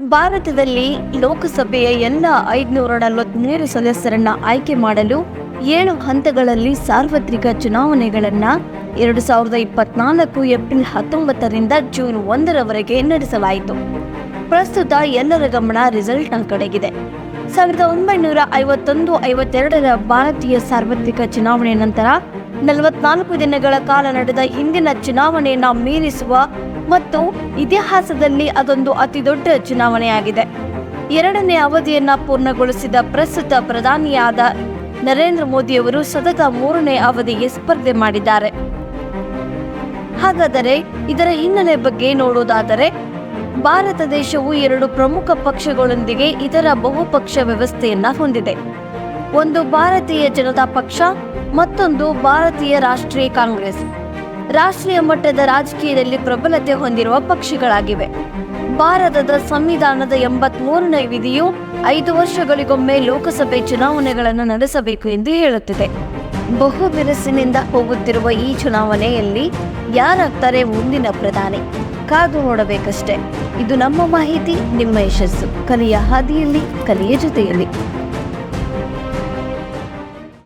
ಭಾರತದಲ್ಲಿ ಲೋಕಸಭೆಯ ಎಲ್ಲ ಐದುನೂರ ನಲವತ್ಮೂರು ಸದಸ್ಯರನ್ನ ಆಯ್ಕೆ ಮಾಡಲು ಏಳು ಹಂತಗಳಲ್ಲಿ ಸಾರ್ವತ್ರಿಕ ಚುನಾವಣೆಗಳನ್ನು ಎರಡು ಸಾವಿರದ ಇಪ್ಪತ್ನಾಲ್ಕು ಏಪ್ರಿಲ್ ಹತ್ತೊಂಬತ್ತರಿಂದ ಜೂನ್ ಒಂದರವರೆಗೆ ನಡೆಸಲಾಯಿತು. ಪ್ರಸ್ತುತ ಎಲ್ಲರ ಗಮನ ರಿಸಲ್ಟ್ನ ಕಡೆಗಿದೆ. ಸಾವಿರದ ಒಂಬೈನೂರ ಐವತ್ತೊಂದು ಐವತ್ತೆರಡರ ಭಾರತೀಯ ಸಾರ್ವತ್ರಿಕ ಚುನಾವಣೆ ನಂತರ ನಲವತ್ನಾಲ್ಕು ದಿನಗಳ ಕಾಲ ನಡೆದ ಹಿಂದಿನ ಚುನಾವಣೆಯನ್ನ ಮೀರಿಸುವ ಮತ್ತು ಇತಿಹಾಸದಲ್ಲಿ ಅದೊಂದು ಅತಿದೊಡ್ಡ ಚುನಾವಣೆಯಾಗಿದೆ. ಎರಡನೇ ಅವಧಿಯನ್ನ ಪೂರ್ಣಗೊಳಿಸಿದ ಪ್ರಸ್ತುತ ಪ್ರಧಾನಿಯಾದ ನರೇಂದ್ರ ಮೋದಿಯವರು ಸತತ ಮೂರನೇ ಅವಧಿಗೆ ಸ್ಪರ್ಧೆ ಮಾಡಿದ್ದಾರೆ. ಹಾಗಾದರೆ ಇದರ ಹಿನ್ನೆಲೆ ಬಗ್ಗೆ ನೋಡುವುದಾದರೆ ಭಾರತ ದೇಶವು ಎರಡು ಪ್ರಮುಖ ಪಕ್ಷಗಳೊಂದಿಗೆ ಇದರ ಬಹುಪಕ್ಷ ವ್ಯವಸ್ಥೆಯನ್ನ ಹೊಂದಿದೆ. ಒಂದು ಭಾರತೀಯ ಜನತಾ ಪಕ್ಷ, ಮತ್ತೊಂದು ಭಾರತೀಯ ರಾಷ್ಟ್ರೀಯ ಕಾಂಗ್ರೆಸ್. ರಾಷ್ಟ್ರೀಯ ಮಟ್ಟದ ರಾಜಕೀಯದಲ್ಲಿ ಪ್ರಬಲತೆ ಹೊಂದಿರುವ ಪಕ್ಷಗಳಾಗಿವೆ. ಭಾರತದ ಸಂವಿಧಾನದ ಎಂಬತ್ಮೂರನೇ ವಿಧಿಯು ಐದು ವರ್ಷಗಳಿಗೊಮ್ಮೆ ಲೋಕಸಭೆ ಚುನಾವಣೆಗಳನ್ನು ನಡೆಸಬೇಕು ಎಂದು ಹೇಳುತ್ತಿದೆ. ಬಹು ಬಿರುಸಿನಿಂದ ಹೋಗುತ್ತಿರುವ ಈ ಚುನಾವಣೆಯಲ್ಲಿ ಯಾರಾಗ್ತಾರೆ ಮುಂದಿನ ಪ್ರಧಾನಿ? ಕಾದು ನೋಡಬೇಕಷ್ಟೇ. ಇದು ನಮ್ಮ ಮಾಹಿತಿ, ನಿಮ್ಮ ಯಶಸ್ಸು. ಕಲಿಯ ಹಾದಿಯಲ್ಲಿ, ಕಲಿಯ ಜೊತೆಯಲ್ಲಿ.